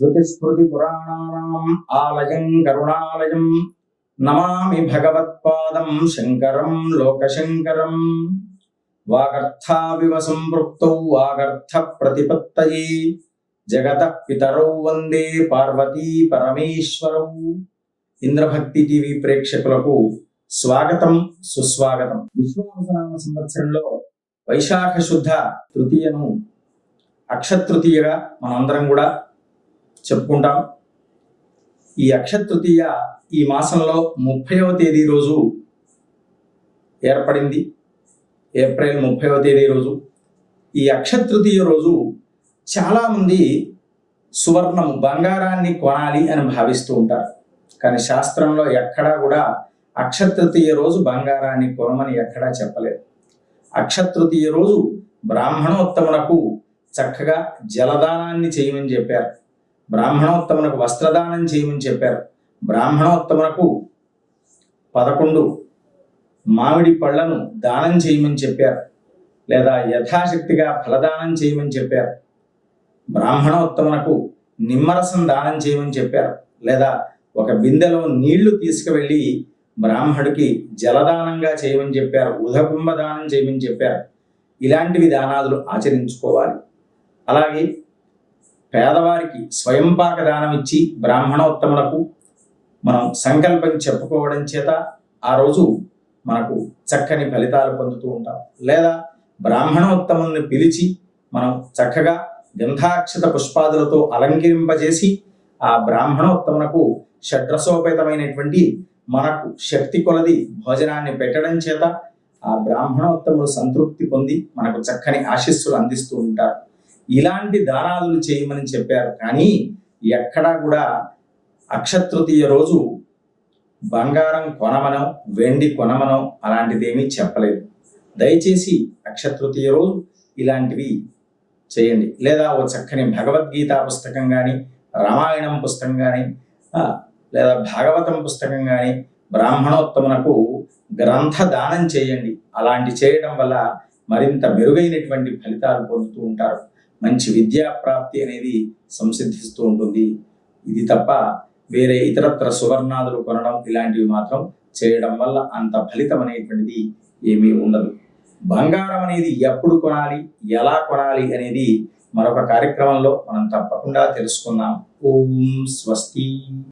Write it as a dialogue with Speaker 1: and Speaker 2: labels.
Speaker 1: శృతిస్మృతిపురాణానాम् ఆలయం కరుణాలయం నమామి భగవత్పాదం శంకరం లోకశంకరం వాగర్థావివ సంపృక్తౌ వాగర్థ ప్రతిపత్తయే జగత పితరౌ వందే పార్వతీ పరమేశ్వరౌ ఇంద్రభక్తి టీవీ ప్రేక్షకులకు స్వాగతం సుస్వాగతం. విశ్వావసనామ సంవత్సరంలో వైశాఖ శుద్ధ తృతీయను అక్షతృతీయగా మనందరం కూడా చెప్పుకుంటాం. ఈ అక్షతృతీయ ఈ మాసంలో ముప్పైవ తేదీ రోజు ఏర్పడింది. ఏప్రిల్ ముప్పైవ తేదీ రోజు. ఈ అక్షతృతీయ రోజు చాలామంది సువర్ణం బంగారాన్ని కొనాలి అని భావిస్తూ ఉంటారు. కానీ శాస్త్రంలో ఎక్కడా కూడా అక్షతృతీయ రోజు బంగారాన్ని కొనమని ఎక్కడా చెప్పలేదు. అక్షతృతీయ రోజు బ్రాహ్మణోత్తమునకు చక్కగా జలదానాన్ని చేయమని చెప్పారు. బ్రాహ్మణోత్తమునకు వస్త్రదానం చేయమని చెప్పారు. బ్రాహ్మణోత్తమునకు పదకొండు మామిడి పళ్ళను దానం చేయమని చెప్పారు. లేదా యథాశక్తిగా ఫలదానం చేయమని చెప్పారు. బ్రాహ్మణోత్తమునకు నిమ్మరసం దానం చేయమని చెప్పారు. లేదా ఒక బిందెలో నీళ్ళు తీసుకువెళ్ళి బ్రాహ్మడికి జలదానంగా చేయమని చెప్పారు. ఉదకుంభ దానం చేయమని చెప్పారు. ఇలాంటివి దానాదులు ఆచరించుకోవాలి. అలాగే పేదవారికి స్వయంపాక దానం ఇచ్చి బ్రాహ్మణోత్తములకు మనం సంకల్పం చెప్పుకోవడం చేత ఆ రోజు మనకు చక్కని ఫలితాలు పొందుతూ ఉంటాం. లేదా బ్రాహ్మణోత్తముల్ని పిలిచి మనం చక్కగా గంధాక్షత పుష్పాదులతో అలంకరింపజేసి ఆ బ్రాహ్మణోత్తమునకు షడ్రసోపేతమైనటువంటి మనకు శక్తి కొలది భోజనాన్ని పెట్టడం చేత ఆ బ్రాహ్మణోత్తముడు సంతృప్తి పొంది మనకు చక్కని ఆశీస్సులు అందిస్తూ ఉంటారు. ఇలాంటి దానాలు చేయమని చెప్పారు. కానీ ఎక్కడా కూడా అక్షతృతీయ రోజు బంగారం కొనమనో వెండి కొనమనో అలాంటిదేమీ చెప్పలేదు. దయచేసి అక్షతృతీయ రోజు ఇలాంటివి చేయండి. లేదా ఓ చక్కని భగవద్గీత పుస్తకం కానీ రామాయణం పుస్తకం కానీ లేదా భాగవతం పుస్తకం కానీ బ్రాహ్మణోత్తమునకు గ్రంథ దానం చేయండి. అలాంటి చేయడం వల్ల మరింత మెరుగైనటువంటి ఫలితాలు పొందుతూ ఉంటారు. మంచి విద్యా ప్రాప్తి అనేది సంసిద్ధిస్తూ ఉంటుంది. ఇది తప్ప వేరే ఇతరత్ర సువర్ణాదులు కొనడం ఇలాంటివి మాత్రం చేయడం వల్ల అంత ఫలితం అనేటువంటిది ఏమీ ఉండదు. బంగారం అనేది ఎప్పుడు కొనాలి ఎలా కొనాలి అనేది మరొక కార్యక్రమంలో మనం తప్పకుండా తెలుసుకుందాం. ఓం స్వస్తి.